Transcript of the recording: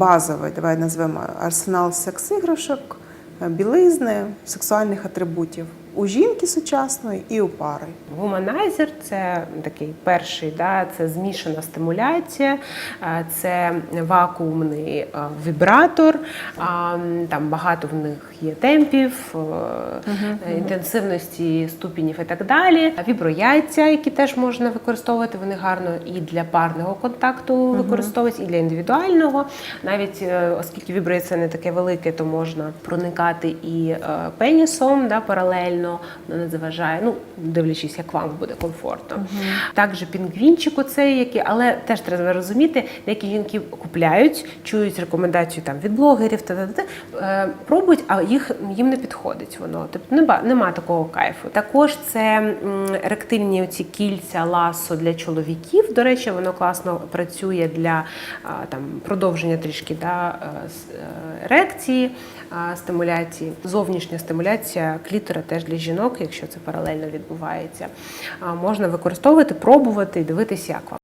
базовий, давай назвемо арсенал секс-іграшок, білизни, сексуальних атрибутів у жінки сучасної і у пари. Гуманайзер це такий перший, да, це змішана стимуляція, це вакуумний е, вібратор. Там багато в них є темпів, е, інтенсивності, ступенів і так далі. Віброяйця, які теж можна використовувати, вони гарно і для парного контакту використовуються, і для індивідуального. Навіть е, оскільки віброяйце не таке велике, то можна проникати і пенісом да, паралельно, воно не заважає. Ну, дивлячись, як вам буде комфортно. Також пінгвінчик оцей, який, але теж треба розуміти, деякі жінки купляють, чують рекомендацію там від блогерів, та, та, та, е, пробують, а їх їм не підходить воно. Тобто нема, нема такого кайфу. Також це ректильні оці кільця ласо для чоловіків. До речі, воно класно працює для там продовження трішки да, е, е, ерекції, стимуляції. Зовнішня стимуляція клітора теж для жінок, якщо це паралельно відбувається. Можна використовувати, пробувати і дивитися, як вам.